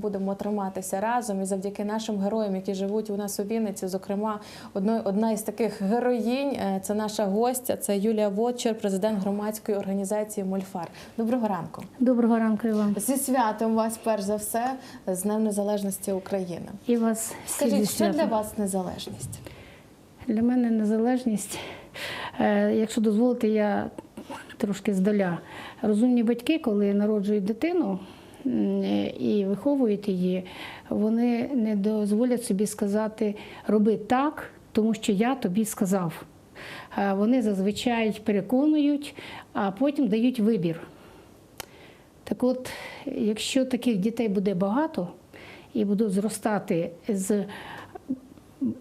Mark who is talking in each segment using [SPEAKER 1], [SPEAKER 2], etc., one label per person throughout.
[SPEAKER 1] будемо триматися разом. І завдяки нашим героям, які живуть у нас у Вінниці, зокрема, одно- одна із таких героїнь е, це наша гостя, це Юлія Вотчер, президент громадської організації Мольфар. Доброго ранку.
[SPEAKER 2] Доброго ранку і вам.
[SPEAKER 1] Зі святом вас, перш за все, з Днем Незалежності України.
[SPEAKER 2] І вас
[SPEAKER 1] Скажіть, що для вас незалежність?
[SPEAKER 2] Для мене незалежність. е, Якщо дозволите, я трошки здаля. Розумні батьки, коли народжують дитину і виховують її, вони не дозволять собі сказати роби так, тому що я тобі сказав. Вони зазвичай переконують, а потім дають вибір. Так от, якщо таких дітей буде багато і будуть зростати з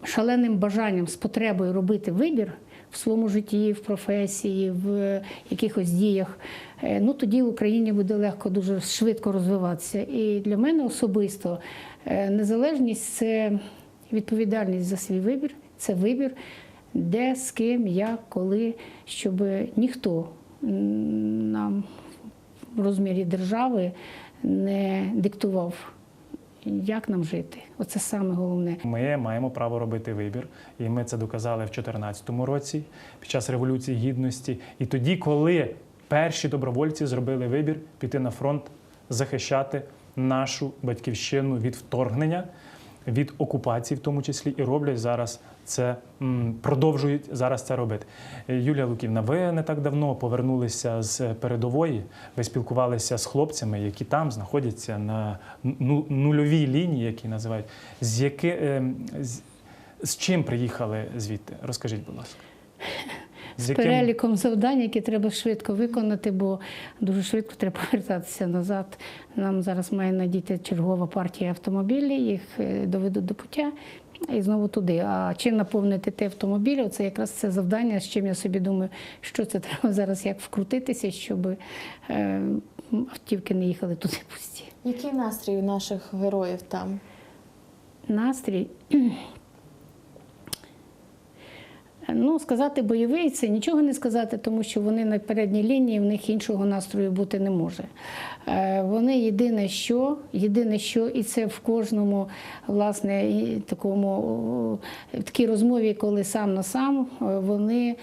[SPEAKER 2] шаленим бажанням, з потребою робити вибір в своєму житті, в професії, в якихось діях, е, ну тоді в Україні буде легко дуже швидко розвиватися. І для мене особисто е, незалежність це відповідальність за свій вибір, це вибір, де, з ким, як, коли, щоб ніхто нам в розмірі держави не диктував, як нам жити. Оце саме головне.
[SPEAKER 3] Ми маємо право робити вибір, і ми це доказали в 2014 році під час революції гідності. І тоді, коли перші добровольці зробили вибір піти на фронт, захищати нашу батьківщину від вторгнення, від окупації, в тому числі, і роблять зараз це, продовжують зараз це робити. Юлія Луківна, ви не так давно повернулися з передової. Ви спілкувалися з хлопцями, які там знаходяться на ну- нульовій лінії, які називають. З яки, ем, з, з чим приїхали звідти? Розкажіть, будь ласка.
[SPEAKER 2] З переліком завдань, які треба швидко виконати, бо дуже швидко треба повертатися назад. Нам зараз має надійти чергова партія автомобілів, їх е, доведуть до пуття і знову туди. А чим наповнити ті автомобілі? Це якраз це завдання, з чим я собі думаю, що це треба зараз як вкрутитися, щоб е, автівки не їхали туди пусті.
[SPEAKER 1] Який настрій у наших героїв там?
[SPEAKER 2] Настрій. Ну, сказати бойовий це нічого не сказати, тому що вони на передній лінії, в них іншого настрою бути не може. Е, Вони єдине, що, єдине, що, і це в кожному, власне, такому в такій розмові, коли сам на сам, е, вони.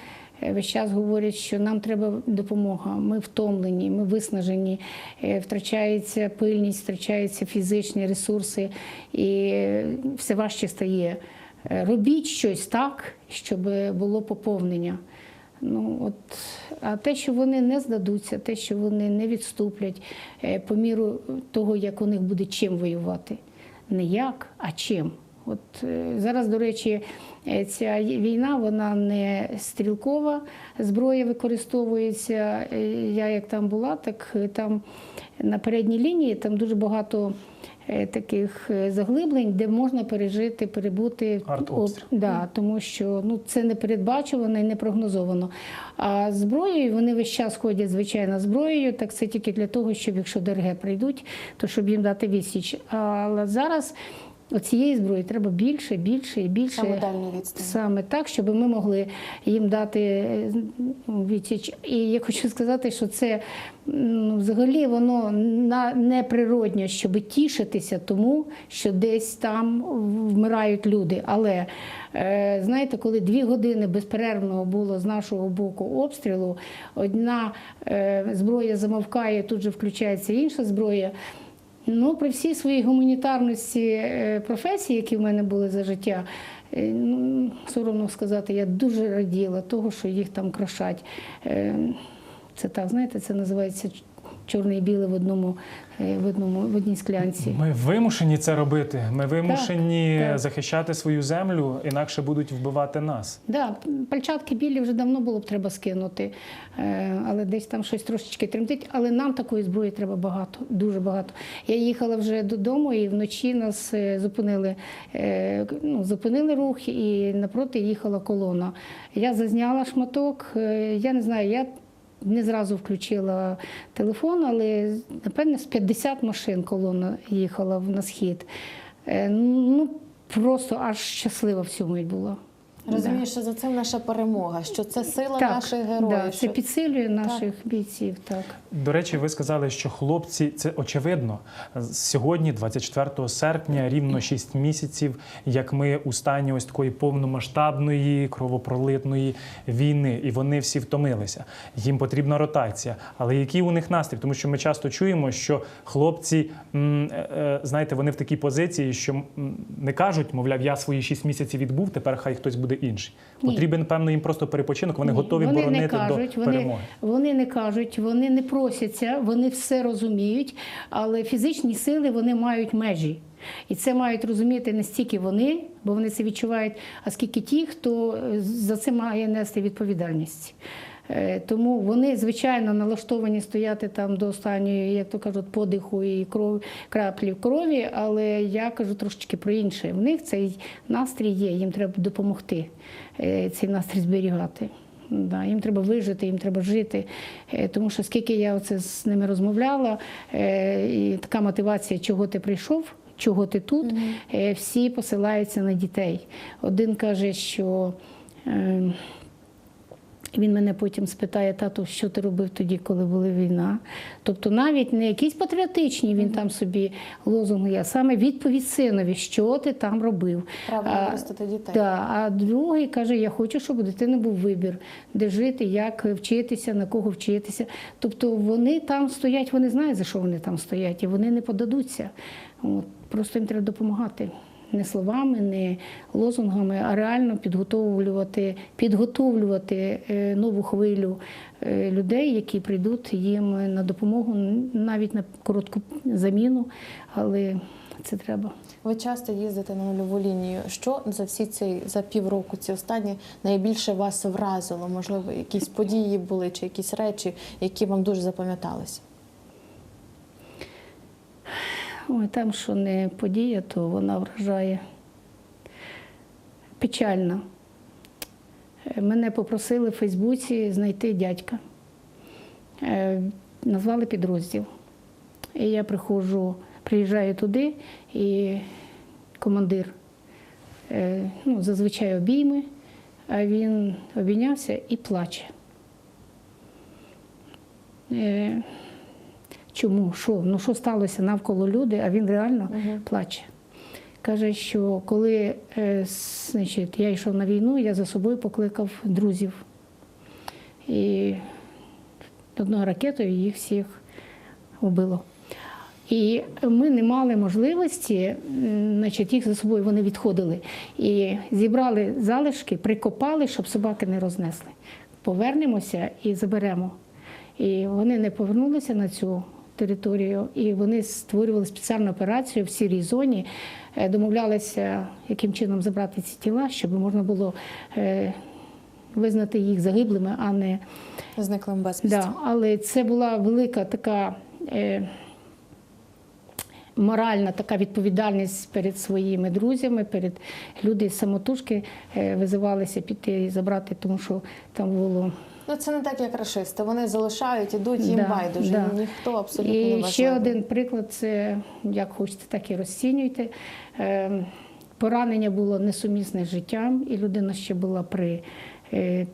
[SPEAKER 2] Весь час говорять, що нам треба допомога. Ми втомлені, ми виснажені, е, втрачається пильність, втрачаються фізичні ресурси, і все важче стає. Е, Робіть щось так, щоб було поповнення. Ну, от, а те, що вони не здадуться, те, що вони не відступлять е, по міру того, як у них буде чим воювати. Не як, а чим. От е, зараз, до речі, ця війна вона не стрілкова, зброя використовується. Я як там була, так там на передній лінії там дуже багато таких е, заглиблень, де можна пережити, перебути
[SPEAKER 3] Артобстріл.
[SPEAKER 2] об- Да, тому що ну це не передбачувано і не прогнозовано. А зброєю вони весь час ходять звичайно зброєю. Так це тільки для того, щоб якщо ДРГ прийдуть, то щоб їм дати відсіч. Але зараз цієї зброї треба більше, більше і більше.
[SPEAKER 1] Саме дальню відстань.
[SPEAKER 2] Саме так, щоб ми могли їм дати ну, відсіч. І я хочу сказати, що це ну, взагалі воно на неприродньо, щоб тішитися тому, що десь там вмирають люди. Але е, знаєте, коли дві години безперервного було з нашого боку обстрілу, одна е, зброя замовкає, тут же включається інша зброя. Ну, при всій своїй гуманітарності е, професії, які в мене були за життя, е, ну, соромно сказати, я дуже раділа того, що їх там крошать. Е, Це так, знаєте, це називається чорне і біле в одному, е, в одному в одній склянці.
[SPEAKER 3] Ми вимушені це робити. Ми вимушені
[SPEAKER 2] так.
[SPEAKER 3] захищати свою землю, інакше будуть вбивати нас.
[SPEAKER 2] Да, пальчатки білі вже давно було б треба скинути, е, але десь там щось трошечки тремтить. Але нам такої зброї треба багато, дуже багато. Я їхала вже додому, і вночі нас е, зупинили, ну, зупинили рух, і напроти їхала колона. Я зазняла шматок. Я не знаю, я. Не зразу включила телефон, але напевне з 50 машин колона їхала на схід. Е, Ну просто аж щаслива в цьому й була.
[SPEAKER 1] Розумію, що за цим наша перемога, що це сила
[SPEAKER 2] Так,
[SPEAKER 1] наших героїв.
[SPEAKER 2] да,
[SPEAKER 1] що...
[SPEAKER 2] це підсилює наших бійців. Так.
[SPEAKER 3] До речі, ви сказали, що хлопці це очевидно. Сьогодні, 24 серпня, рівно 6 місяців, як ми у стані ось такої повномасштабної кровопролитної війни, і вони всі втомилися. Їм потрібна ротація. Але який у них настрій? Тому що ми часто чуємо, що хлопці, е, е, знаєте, вони в такій позиції, що не кажуть, мовляв, я свої 6 місяців відбув, тепер хай хтось буде інший.
[SPEAKER 2] Ні.
[SPEAKER 3] Потрібен певно їм просто перепочинок. Вони
[SPEAKER 2] Ні,
[SPEAKER 3] готові
[SPEAKER 2] вони
[SPEAKER 3] боронити
[SPEAKER 2] не кажуть,
[SPEAKER 3] до
[SPEAKER 2] вони,
[SPEAKER 3] перемоги.
[SPEAKER 2] Вони не кажуть, вони не просяться, вони все розуміють, але фізичні сили вони мають межі. І це мають розуміти не стільки вони, бо вони це відчувають, а скільки ті, хто е, за це має нести відповідальність. Е, Тому вони, звичайно, налаштовані стояти там до останньої, як то кажуть, подиху і кров, краплі крові, але я кажу трошечки про інше. В них цей настрій є, їм треба допомогти е, цей настрій зберігати. Да, їм треба вижити, їм треба жити. Е, Тому що скільки я оце з ними розмовляла, і така мотивація, чого ти прийшов, чого ти тут, е, всі посилаються на дітей. Один каже, що. Він мене потім спитає, тату, що ти робив тоді, коли була війна. Тобто навіть не якісь патріотичні він там собі лозунги, а саме відповідь синові, що ти там робив.
[SPEAKER 1] Правильно
[SPEAKER 2] А,
[SPEAKER 1] дітей.
[SPEAKER 2] Да, а другий каже: Я хочу, щоб у дитини був вибір, де жити, як вчитися, на кого вчитися. Тобто вони там стоять, вони знають, за що вони там стоять, і вони не подадуться. От, просто їм треба допомагати. Не словами, не лозунгами, а реально підготовлювати, підготовлювати е, нову хвилю е, людей, які прийдуть їм на допомогу навіть на коротку заміну, але це треба.
[SPEAKER 1] Ви часто їздите на нульову лінію. Що за всі ці за півроку, ці останні найбільше вас вразило? Можливо, якісь події були чи якісь речі, які вам дуже запам'яталися?
[SPEAKER 2] Ой, там, що не подія, то вона вражає. Печально. Е, Мене попросили в Фейсбуці знайти дядька. Е, Назвали підрозділ. І я приходжу, приїжджаю туди, і командир е, ну, зазвичай обійми, а він обійнявся і плаче. Чому? Що? Ну що сталося навколо люди, а він реально плаче. Каже, що коли е, значить, я йшов на війну, я за собою покликав друзів. І одною ракетою їх всіх вбило. І ми не мали можливості, значить, їх за собою вони відходили. І зібрали залишки, прикопали, щоб собаки не рознесли. Повернемося і заберемо. І вони не повернулися на цю територію, і вони створювали спеціальну операцію в сірій зоні, е, домовлялися, яким чином забрати ці тіла, щоб можна було е, визнати їх загиблими, а не
[SPEAKER 1] Зниклим безвісті.
[SPEAKER 2] Да, але це була велика така е, моральна така відповідальність перед своїми друзями, перед люди самотужки визивалися піти і забрати, тому що там було.
[SPEAKER 1] Ну це не так, як рашисти. Вони залишають, ідуть, їм
[SPEAKER 2] Да,
[SPEAKER 1] байдуже.
[SPEAKER 2] да.
[SPEAKER 1] Ніхто абсолютно не
[SPEAKER 2] І ще один приклад це як хочете, так і розцінюйте. Е, Поранення було несумісне з життям, і людина ще була при, е,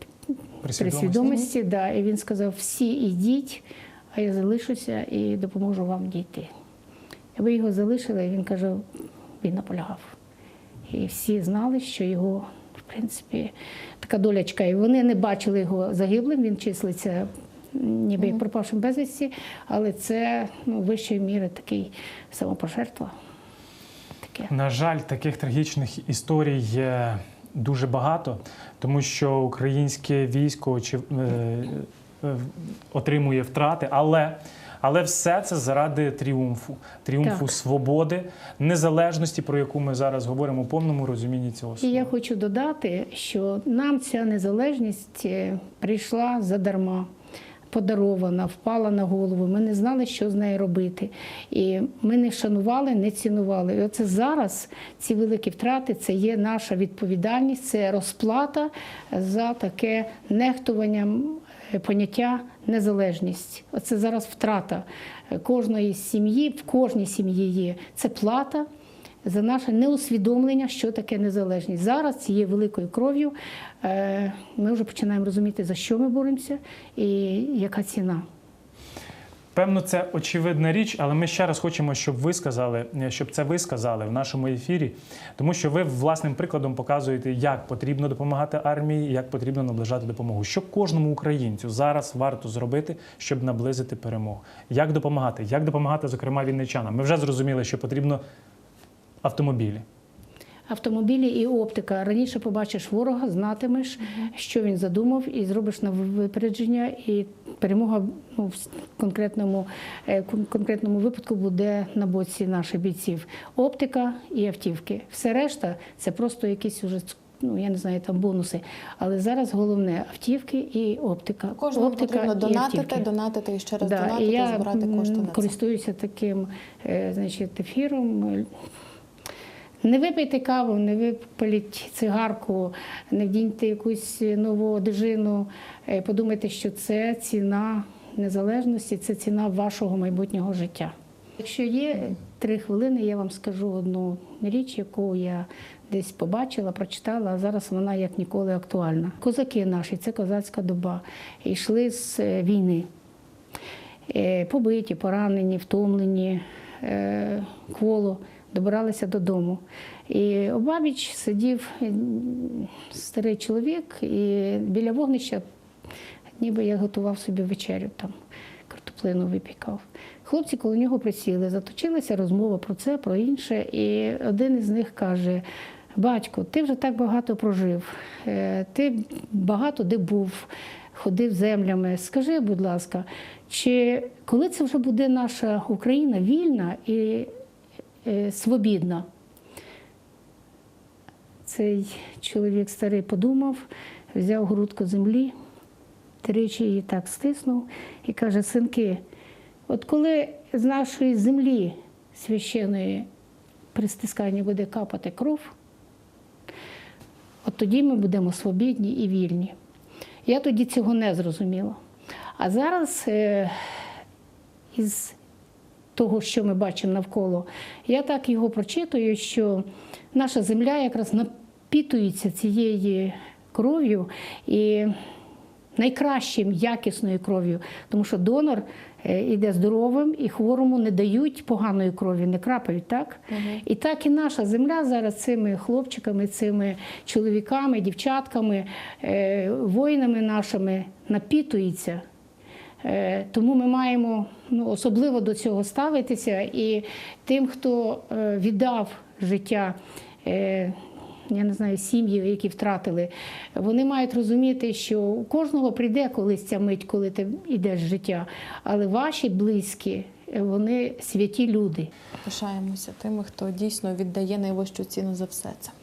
[SPEAKER 3] При
[SPEAKER 2] при свідомості. Да, і він сказав: всі ідіть, а я залишуся і допоможу вам дійти. Ви його залишили, і він каже, він наполягав. І всі знали, що його, в принципі, така долячка. І вони не бачили його загиблим, він числиться ніби як пропавшим безвісті, але це ну, вищої міри такий самопожертва. Таке.
[SPEAKER 3] На жаль, таких трагічних історій є дуже багато, тому що українське військо чи, е, е, отримує втрати, але, але все це заради тріумфу, тріумфу
[SPEAKER 2] Так.
[SPEAKER 3] свободи, незалежності, про яку ми зараз говоримо у повному розумінні цього
[SPEAKER 2] І я хочу додати, що нам ця незалежність е, прийшла задарма, подарована, впала на голову. Ми не знали, що з нею робити. І ми не шанували, не цінували. І оце зараз ці великі втрати це є наша відповідальність, це розплата за таке нехтування е, поняття незалежність. Оце зараз втрата е, кожної сім'ї, в кожній сім'ї є. Це плата за наше неусвідомлення, що таке незалежність. Зараз цією великою кров'ю е, ми вже починаємо розуміти, за що ми боремося і яка ціна.
[SPEAKER 3] Певно, це очевидна річ, але ми ще раз хочемо, щоб ви сказали, е, щоб це ви сказали в нашому ефірі, тому що ви власним прикладом показуєте, як потрібно допомагати армії, як потрібно наближати допомогу. Що кожному українцю зараз варто зробити, щоб наблизити перемогу? Як допомагати? Як допомагати, зокрема, вінничанам? Ми вже зрозуміли, що потрібно автомобілі.
[SPEAKER 2] Автомобілі і оптика. Раніше побачиш ворога, знатимеш, що він задумав, і зробиш на випередження, і перемога ну, в конкретному, е, конкретному випадку буде на боці наших бійців. Оптика і автівки. Все решта це просто якісь уже. Ну, я не знаю, там бонуси. Але зараз головне автівки і оптика.
[SPEAKER 1] Кожному
[SPEAKER 2] оптика
[SPEAKER 1] потрібно донатити,
[SPEAKER 2] автівки.
[SPEAKER 1] донатити і ще раз
[SPEAKER 2] Да,
[SPEAKER 1] донатити,
[SPEAKER 2] і я
[SPEAKER 1] збирати кошти на це.
[SPEAKER 2] користуюся таким е, значить, ефіром. Не випийте каву, не випаліть цигарку, не вдіньте якусь нову одежину. Е, Подумайте, що це ціна незалежності, це ціна вашого майбутнього життя. Якщо є три хвилини, я вам скажу одну річ, яку я десь побачила, прочитала, а зараз вона як ніколи актуальна. Козаки наші, це козацька доба, йшли з е, війни. Е, побиті, поранені, втомлені, кволо, добиралися додому. І обабіч сидів старий чоловік і біля вогнища, ніби я готував собі вечерю там, картоплину випікав. Хлопці коло нього присіли, заточилася розмова про це, про інше. І один із них каже: Батько, ти вже так багато прожив, е, ти багато де був, ходив землями. Скажи, будь ласка, чи коли це вже буде наша Україна вільна і е, свобідна? Цей чоловік старий подумав, взяв грудку землі, тричі її так стиснув і каже: Синки, от коли з нашої землі священої при стисканні буде капати кров, от тоді ми будемо свобідні і вільні. Я тоді цього не зрозуміла. А зараз е, із того, що ми бачимо навколо, я так його прочитую, що наша земля якраз напітується цією кров'ю і найкращим якісною кров'ю, тому що донор е, іде здоровим і хворому не дають поганої крові, не крапають, так? І так і наша земля зараз цими хлопчиками, цими чоловіками, дівчатками, е, воїнами нашими напітується. Е, Тому ми маємо ну, особливо до цього ставитися. І тим, хто е, віддав життя, е, я не знаю, сім'ї, які втратили, вони мають розуміти, що у кожного прийде колись ця мить, коли ти йдеш життя. Але ваші близькі, вони святі люди.
[SPEAKER 1] Пишаємося тими, хто дійсно віддає найвищу ціну за все це.